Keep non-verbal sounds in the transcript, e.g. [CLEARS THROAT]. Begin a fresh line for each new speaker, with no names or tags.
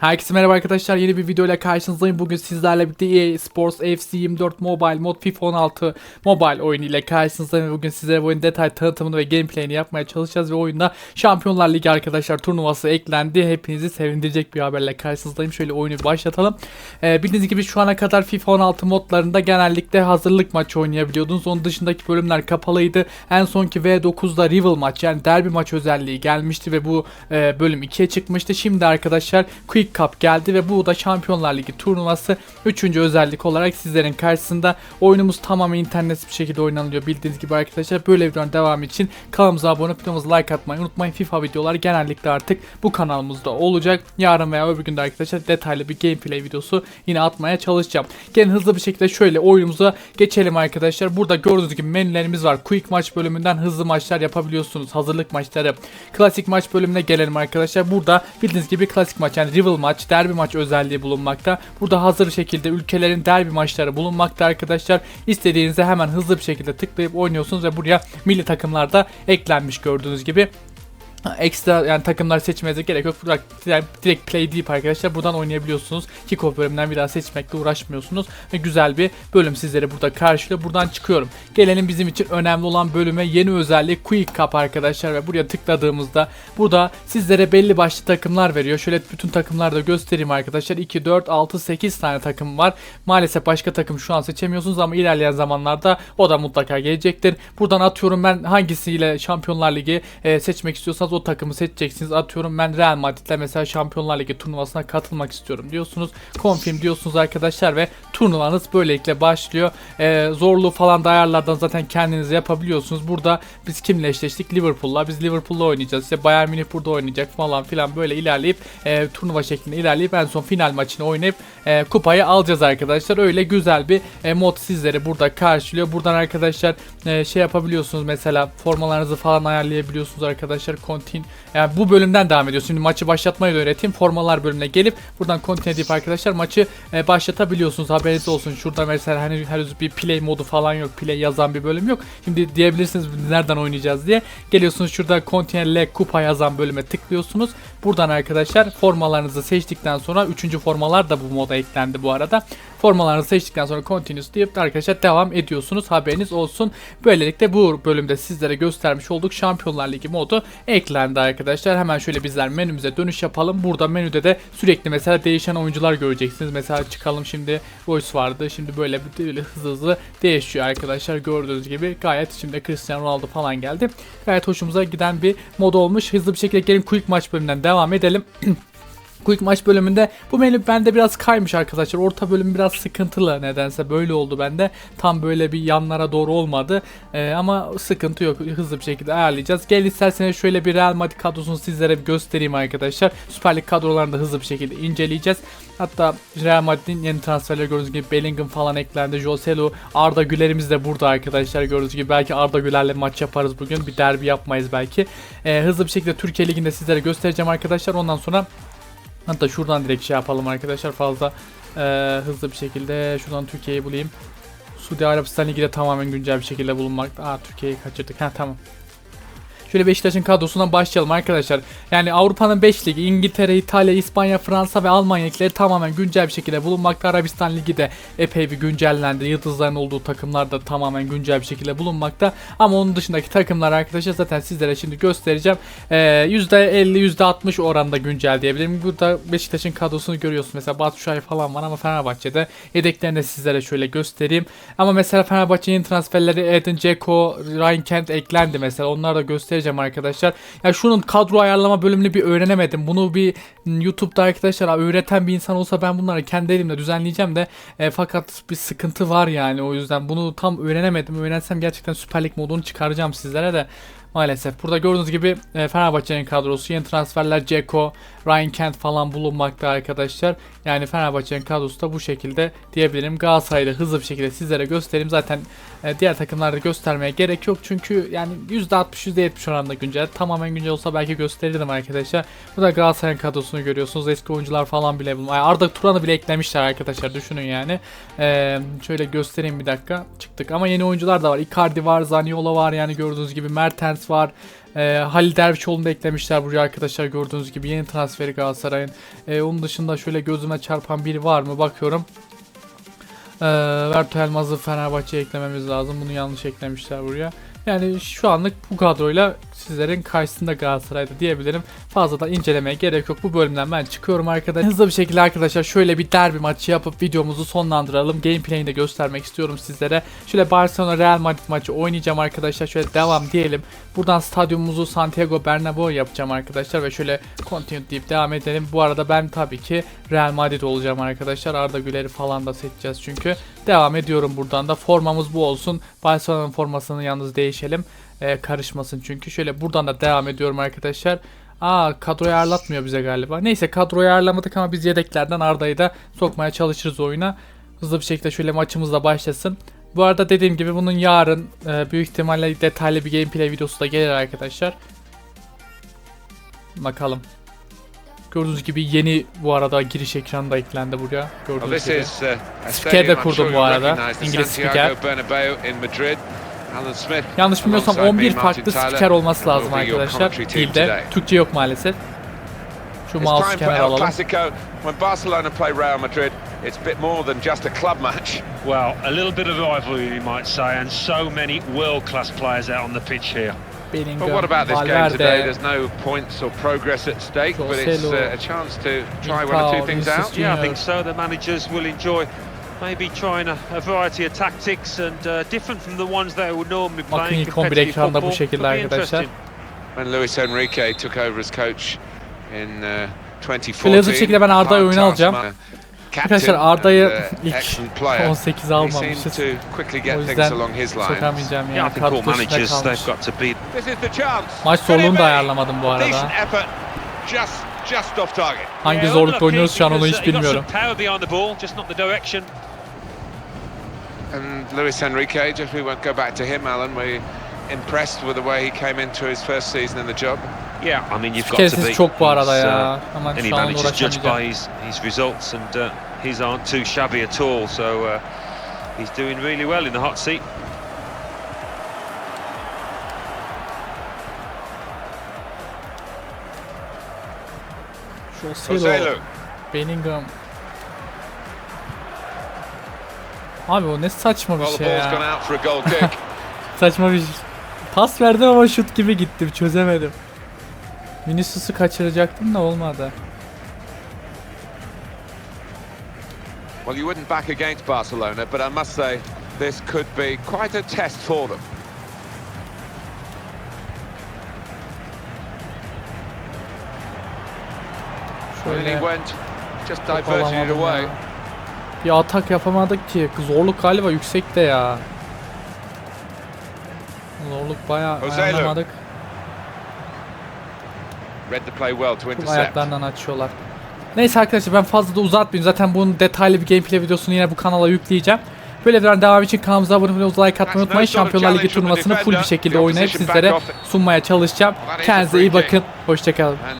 Herkese merhaba arkadaşlar yeni bir video ile karşınızdayım. Bugün sizlerle birlikte EA Sports FC 24 Mobile Mod FIFA 16 Mobile oyunu ile karşınızdayım. Bugün sizlere bu oyunun detay tanıtımını ve gameplay'ini yapmaya çalışacağız ve oyunda Şampiyonlar Ligi arkadaşlar turnuvası eklendi. Hepinizi sevindirecek bir haberle karşınızdayım. Şöyle oyunu başlatalım. Ee, bildiğiniz gibi şu ana kadar FIFA 16 modlarında genellikle hazırlık maçı oynayabiliyordunuz. Onun dışındaki bölümler kapalıydı. En sonki V9'da Rival maç yani derbi maç özelliği gelmişti ve bu e, bölüm 2'ye çıkmıştı. Şimdi arkadaşlar Quick Cup geldi ve bu da Şampiyonlar Ligi turnuvası 3. özellik olarak sizlerin karşısında. Oyunumuz tamamen internetsiz bir şekilde oynanılıyor bildiğiniz gibi arkadaşlar. Böyle videoların devamı için kanalımıza abone olup like atmayı unutmayın. FIFA videolar genellikle artık bu kanalımızda olacak. Yarın veya öbür günde arkadaşlar detaylı bir gameplay videosu yine atmaya çalışacağım. Gelin hızlı bir şekilde şöyle oyunumuza geçelim arkadaşlar. Burada gördüğünüz gibi menülerimiz var. Quick maç bölümünden hızlı maçlar yapabiliyorsunuz. Hazırlık maçları. Klasik maç bölümüne gelelim arkadaşlar. Burada bildiğiniz gibi klasik maç yani rival maç, derbi maç özelliği bulunmakta. Burada hazır şekilde ülkelerin derbi maçları bulunmakta arkadaşlar. İstediğinizde hemen hızlı bir şekilde tıklayıp oynuyorsunuz ve buraya milli takımlar da eklenmiş gördüğünüz gibi. Ekstra yani takımlar seçmenize gerek yok. Burada direkt, direkt play deyip arkadaşlar buradan oynayabiliyorsunuz. Kickoff bölümünden bir daha seçmekle uğraşmıyorsunuz. Ve güzel bir bölüm sizlere burada karşılıyor. Buradan çıkıyorum. Gelelim bizim için önemli olan bölüme yeni özellik Quick Cup arkadaşlar. Ve buraya tıkladığımızda burada sizlere belli başlı takımlar veriyor. Şöyle bütün takımları da göstereyim arkadaşlar. 2, 4, 6, 8 tane takım var. Maalesef başka takım şu an seçemiyorsunuz ama ilerleyen zamanlarda o da mutlaka gelecektir. Buradan atıyorum ben hangisiyle Şampiyonlar Ligi e, seçmek istiyorsanız o takımı seçeceksiniz. Atıyorum ben Real Madrid'le mesela Şampiyonlar Ligi turnuvasına katılmak istiyorum diyorsunuz. Confirm diyorsunuz arkadaşlar ve turnuvanız böylelikle başlıyor. E, zorluğu falan da ayarlardan zaten kendiniz yapabiliyorsunuz. Burada biz kimle eşleştik? Liverpool'la. Biz Liverpool'la oynayacağız. İşte Bayern Münih burada oynayacak falan filan böyle ilerleyip e, turnuva şeklinde ilerleyip en son final maçını oynayıp e, kupayı alacağız arkadaşlar. Öyle güzel bir e, mod sizleri burada karşılıyor. Buradan arkadaşlar e, şey yapabiliyorsunuz mesela formalarınızı falan ayarlayabiliyorsunuz arkadaşlar. Kontin yani bu bölümden devam ediyor. Şimdi maçı başlatmayı da öğreteyim. Formalar bölümüne gelip buradan continue deyip arkadaşlar maçı e, başlatabiliyorsunuz. Haberiniz olsun. Şurada mesela hani henüz bir play modu falan yok. Play yazan bir bölüm yok. Şimdi diyebilirsiniz nereden oynayacağız diye. Geliyorsunuz şurada continue le kupa yazan bölüme tıklıyorsunuz. Buradan arkadaşlar formalarınızı seçtikten sonra 3. formalar da bu moda eklendi bu arada. Formalarınızı seçtikten sonra continuous deyip arkadaşlar devam ediyorsunuz. Haberiniz olsun. Böylelikle bu bölümde sizlere göstermiş olduk. Şampiyonlar Ligi modu eklendi arkadaşlar. Hemen şöyle bizler menümüze dönüş yapalım. Burada menüde de sürekli mesela değişen oyuncular göreceksiniz. Mesela çıkalım şimdi Royce vardı. Şimdi böyle, böyle hızlı hızlı değişiyor arkadaşlar. Gördüğünüz gibi gayet şimdi Cristiano Ronaldo falan geldi. Gayet hoşumuza giden bir mod olmuş. Hızlı bir şekilde gelin quick maç bölümünden edelim. [CLEARS THROAT] Quick maç bölümünde bu menü bende biraz kaymış arkadaşlar. Orta bölüm biraz sıkıntılı nedense böyle oldu bende. Tam böyle bir yanlara doğru olmadı. Ee, ama sıkıntı yok. Hızlı bir şekilde ayarlayacağız. Gel isterseniz şöyle bir Real Madrid kadrosunu sizlere bir göstereyim arkadaşlar. Süper Lig kadrolarını da hızlı bir şekilde inceleyeceğiz. Hatta Real Madrid'in yeni transferleri gördüğünüz gibi Bellingham falan eklendi. Joselu, Arda Güler'imiz de burada arkadaşlar gördüğünüz gibi. Belki Arda Güler'le maç yaparız bugün. Bir derbi yapmayız belki. Ee, hızlı bir şekilde Türkiye Ligi'nde sizlere göstereceğim arkadaşlar. Ondan sonra Hatta şuradan direkt şey yapalım arkadaşlar fazla e, hızlı bir şekilde şuradan Türkiye'yi bulayım. Suudi Arabistan Ligi de tamamen güncel bir şekilde bulunmakta. Aa Türkiye'yi kaçırdık. Ha tamam. Şöyle Beşiktaş'ın kadrosundan başlayalım arkadaşlar. Yani Avrupa'nın 5 ligi İngiltere, İtalya, İspanya, Fransa ve Almanya ligleri tamamen güncel bir şekilde bulunmakta. Arabistan Ligi de epey bir güncellendi. Yıldızların olduğu takımlar da tamamen güncel bir şekilde bulunmakta. Ama onun dışındaki takımlar arkadaşlar zaten sizlere şimdi göstereceğim. Ee, %50 %60 oranda güncel diyebilirim. Burada Beşiktaş'ın kadrosunu görüyorsunuz. Mesela Şahin falan var ama Fenerbahçe'de yedeklerini de sizlere şöyle göstereyim. Ama mesela Fenerbahçe'nin transferleri Edin Dzeko, Ryan Kent eklendi mesela. Onları da göstereceğim arkadaşlar. Ya şunun kadro ayarlama bölümünü bir öğrenemedim. Bunu bir YouTube'da arkadaşlar öğreten bir insan olsa ben bunları kendi elimle düzenleyeceğim de e, fakat bir sıkıntı var yani o yüzden bunu tam öğrenemedim. Öğrensem gerçekten Süper Lig modunu çıkaracağım sizlere de. Maalesef. Burada gördüğünüz gibi e, Fenerbahçe'nin kadrosu yeni transferler Ceko, Ryan Kent falan bulunmakta arkadaşlar. Yani Fenerbahçe'nin kadrosu da bu şekilde diyebilirim. Galatasaray'ı hızlı bir şekilde sizlere göstereyim. Zaten e, diğer takımlarda göstermeye gerek yok. Çünkü yani %60 %70 oranında güncel. Tamamen güncel olsa belki gösterirdim arkadaşlar. Burada Galatasaray'ın kadrosunu görüyorsunuz. Eski oyuncular falan bile bulunmuş. Arda Turan'ı bile eklemişler arkadaşlar. Düşünün yani. E, şöyle göstereyim bir dakika. Çıktık ama yeni oyuncular da var. Icardi var, Zaniolo var yani gördüğünüz gibi Mertens var. E, Halil Dervişoğlu'nu da eklemişler buraya arkadaşlar gördüğünüz gibi yeni transferi Galatasaray'ın. E, onun dışında şöyle gözüme çarpan biri var mı bakıyorum. E, Berto Elmaz'ı Fenerbahçe'ye eklememiz lazım. Bunu yanlış eklemişler buraya. Yani şu anlık bu kadroyla sizlerin karşısında Galatasaray'da diyebilirim. Fazla da incelemeye gerek yok. Bu bölümden ben çıkıyorum arkadaşlar. Hızlı bir şekilde arkadaşlar şöyle bir derbi maçı yapıp videomuzu sonlandıralım. Gameplay'ini de göstermek istiyorum sizlere. Şöyle Barcelona Real Madrid maçı oynayacağım arkadaşlar. Şöyle devam diyelim. Buradan stadyumumuzu Santiago Bernabeu yapacağım arkadaşlar ve şöyle continue deyip devam edelim. Bu arada ben tabii ki Real Madrid olacağım arkadaşlar. Arda Güler'i falan da seçeceğiz çünkü. Devam ediyorum buradan da. Formamız bu olsun. Barcelona'nın formasını yalnız değişelim. Ee, karışmasın çünkü. Şöyle buradan da devam ediyorum arkadaşlar. Aa kadroyu ayarlatmıyor bize galiba. Neyse kadroyu ayarlamadık ama biz yedeklerden Arda'yı da sokmaya çalışırız oyuna. Hızlı bir şekilde şöyle maçımız da başlasın. Bu arada dediğim gibi bunun yarın e, büyük ihtimalle detaylı bir gameplay videosu da gelir arkadaşlar. Bakalım. Gördüğünüz gibi yeni bu arada giriş ekranı da eklendi buraya. Gördüğünüz gibi.
uh,
Spiker de kurdum bu arada. İngiliz spiker.
Bernabeu in Madrid. Alan
Yanlış bilmiyorsam 11
me,
farklı
Martin Tyler,
spiker olması lazım
be your
arkadaşlar. Dilde. Türkçe yok maalesef. Şu
It's
mouse
time for
kenara alalım.
When Barcelona play Real Madrid, it's a bit more than just a club match.
Well, a little bit of rivalry, you might say, and so many world-class players out on the pitch here.
Bellingham,
But what about this game today? There's no points or progress at stake, but it's uh, a chance to try one or two things
Vinicius
out.
Yeah, I think so. The managers will enjoy maybe trying a, a variety of tactics and uh, different from the ones they would normally play
Bakın
in
ilk 11
competitive
ekranda bu
football.
şekilde
Could be
arkadaşlar.
interesting.
When Luis Enrique took over as coach in uh, 2014.
Şöyle hızlı bir şekilde ben Arda'yı oyuna alacağım. Arkadaşlar Arda'yı
uh,
ilk
excellent player.
18
He seemed
almamışız.
to quickly
O
get things
yüzden
along his lines.
sokamayacağım
Yeah, I
yani.
think all
Kadro dışında
managers,
kalmış.
they've got to be
This is the chance.
Maç zorluğunu da ayarlamadım bu arada.
Decent effort. Just, just off target.
Hangi
Yeah,
zorlukta oynuyoruz şu an onu hiç
uh, got
bilmiyorum.
And Luis Enrique, just we won't go back to him, Alan. We impressed with the way he came into his first season in the job.
Yeah, I mean, you've got to be.
çok bu arada
He's, uh,
ya. Hemen
any
şu an
judged by his, his results, and uh, his aren't too shabby at all. So uh, he's doing really well in the hot seat.
Joselu,
Joselu.
Bellingham. Abi o ne saçma bir şey ya. [LAUGHS] Saçma bir şey. Pas verdim ama şut gibi gittim çözemedim. Vinicius'u kaçıracaktım da olmadı.
well, you wouldn't back against Barcelona, but I must say this could be quite a test for them.
Şöyle
went, just diverted it away.
ya. Bir atak yapamadık ki. Zorluk galiba yüksekte ya. Zorluk bayağı
Joselu.
ayarlamadık.
Read the play well to intercept.
ayaklarından açıyorlar. Neyse arkadaşlar ben fazla da uzatmayayım. Zaten bunun detaylı bir gameplay videosunu yine bu kanala yükleyeceğim. Böyle bir devam için kanalımıza abone olmayı, like atmayı unutmayın. Şampiyonlar Ligi turnuvasını full bir şekilde oynayıp sizlere sunmaya çalışacağım. Kendinize iyi bakın. Hoşçakalın.